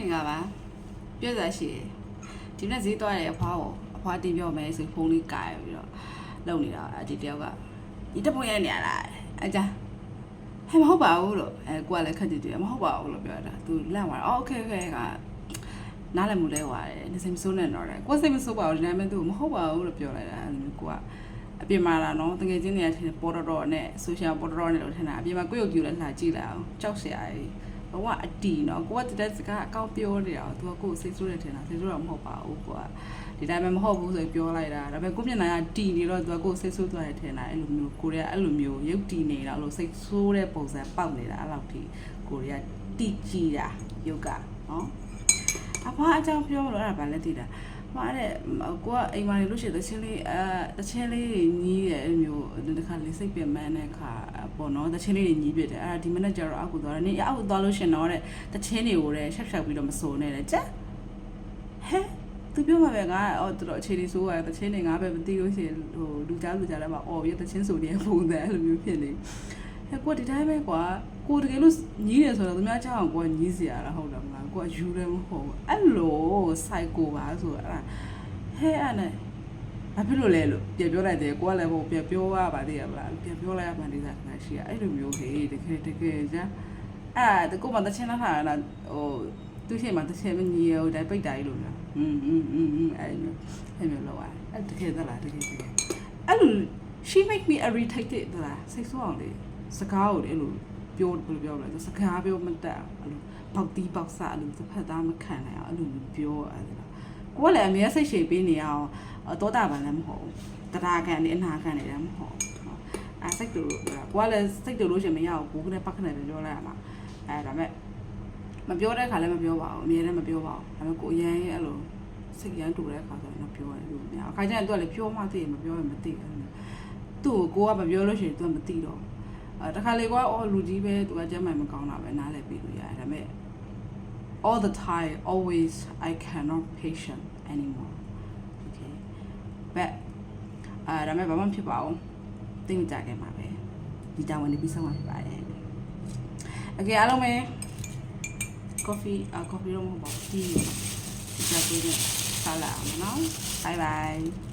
င်္ဂလာပါပြည့်စုံရှိတယ်ဒီနေ့ဈေးသွားတယ်အဖွားကိုအဖွားတင်ပြောမယ်ဆိုဖုန်းလေးကာရပြီးတော့လုံနေတာအဒီတယောက်ကဒီတပွင့်ရနေရလားအကြဟဲ့မဟုတ်ပါဘူးလို့အဲကိုကလည်းခက်ကြည့်ကြည့်မဟုတ်ပါဘူးလို့ပြောတာသူလန့်သွားတာအော်โอเคโอเคကနားလည်းမလဲသွားတယ်နေစိတ်မဆိုးနဲ့တော့တယ်ကိုယ်စိတ်မဆိုးပါဘူးဒီနေ့မှသူမဟုတ်ပါဘူးလို့ပြောလိုက်တာအဲ့လိုမျိုးကိုကအပြင်မှာလာနော်တကယ်ချင်းနေရထင်ပေါ်တော်တော်နဲ့ social ပေါ်တော်တော်နဲ့လို့ထင်တာအပြင်မှာကိုယ့်ရုပ်ကြည့်လဲလှကြည့်လိုက်အောင်ကြောက်စရာကြီး ဘဝအတီနော်ကိုကတတဲ့စကားအကောင့်ပြောနေတာသူကကိုယ်စိတ်ဆိုးတယ်ထင်တာစိတ်ဆိုးတော့မဟုတ်ပါဘူးကိုကဒီတိုင်းပဲမဟုတ်ဘူးဆိုပြောလိုက်တာဒါပေမဲ့ကိုမျက်နှာကတီနေတော့သူကကိုယ်စိတ်ဆိုးသွားတယ်ထင်တာအဲ့လိုမျိုးကိုရီးယားအဲ့လိုမျိုးရုပ်တီနေတာအဲ့လိုစိတ်ဆိုးတဲ့ပုံစံပေါက်နေတာအဲ့လောက်ထိကိုရီးယားတီကြည့်တာရုပ်ကနော်အဖွားအကြောင်းပြောလို့အဲ့ဒါဗာလက်တည်တာမှားတဲ့ကိုကအိမ်မှာနေလို့ရှိရင်တချင်းလေးအဲတချင်းလေးညီးတယ်အဲ့လိုမျိုးဒီခါ လေးစိတ်ပြမန်းတဲ့ခါပေါ့နော်တချင်းလေးညီးပြတယ်အဲ့ဒါဒီမနေ့ကျတော့အောက်ကိုသွားတယ်နေအောက်ကိုသွားလို့ရှင်တော့တဲ့တချင်းတွေကိုတဲ့ရှက်ရှက်ပြီးတော့မစိုးနဲ့တဲ့ကြက်ဟဲသူပြောမှာပဲငါအော်တော်အခြေအနေဆိုးရတယ်တချင်းတွေငါပဲမသိလို့ရှိရင်ဟိုလူကြားလူကြားလည်းမအော်ပြီးတချင်းဆိုတဲ့ပုံစံအဲ့လိုမျိုးဖြစ်နေဟဲ့ကိုဒီတိုင်းပဲကွာကိုတကယ်လို့ညီးတယ်ဆိုတော့သူများချအောင်ကိုညီးစီရတာဟုတ်တယ်မလားကိုကယူတယ်မဟုတ်ဘူးအဲ့လိုစိုက်ကိုပါဆိုအဲ့ဒါဟဲ့အဲ့နဲ့ ဘာဖြစ်လို့လဲလို့ပြန်ပြောလိုက်တယ်ကိုကလည်းဟိုပြန်ပြောရပါသေးရမလားပြန်ပြောလိုက်ရမှဒီစားခဏရှိရအဲ့လိုမျိုးဟေးတကယ်တကယ်ကြာအဲ့ဒါကိုမှတချင်လာတာလားဟိုသူရှိမှတချင်မညီရဟိုတိုင်ပိတ်တာကြီးလို့လားอืมอืมอืมอืมအဲ့လိုအဲ့လိုလောက်ရတယ်အဲ့တကယ်သလားတကယ်တကယ်အဲ့လို she make me irritated သလားစိတ်ဆိုးအောင်လေစကားကိုလေအဲ့လိုပြောဘယ်လိုပြောမလဲစကားပြောမတတ်အဲ့လိုပေါက်တီးပေါက်ဆအဲ့လိုတစ်ဖက်သားမခံနိုင်အောင်အဲ့လိုပြောအဲ့ဒါကိုကလည်းအမြဲစိတ်ရှည်ပေးနေအောင် တောတာပန်လည်းမဟုတ်ဘူးတရားခံနေအနာခံနေလည်းမဟုတ်ဘူးအဲစိတ်တူလို့ပြောတာကိုကလည်းစိတ်တူလို့ရှင်မရဘူးကိုကလည်းပတ်ခနဲ့ပြောလိုက်ရမှာအဲဒါမဲ့မပြောတဲ့ခါလည်းမပြောပါဘူးအမြဲတမ်းမပြောပါဘူးဒါပေမဲ့ကိုအရင်အဲ့လိုစိတ်ရမ်းတူတဲ့ခါဆိုတော့ပြောတယ်လို့မရအခါကျရင်သူကလည်းပြောမှသိမပြောရင်မသိဘူးသူ့ကိုကိုကမပြောလို့ရှိရင်သူကမသိတော့အဲတခါလေကွာအော်လူကြီးပဲသူကကျမ်းမှန်မကောင်းတာပဲနားလည်ပြီးလို့ရတယ်ဒါပေမဲ့ all the time always I cannot patient anymore okay ဘက်အာဒါမဲ့ဘာမှဖြစ်ပါဘူးသိမကြခင်ပါပဲဒီတာဝန်နေပြီးဆုံးမှာဖြစ်ပါတယ် okay အားလုံးပဲ coffee အာ coffee တော့မဟုတ်ပါဘူး tea ဒီကြပ်ပေးနေစားလာအောင်နော် bye bye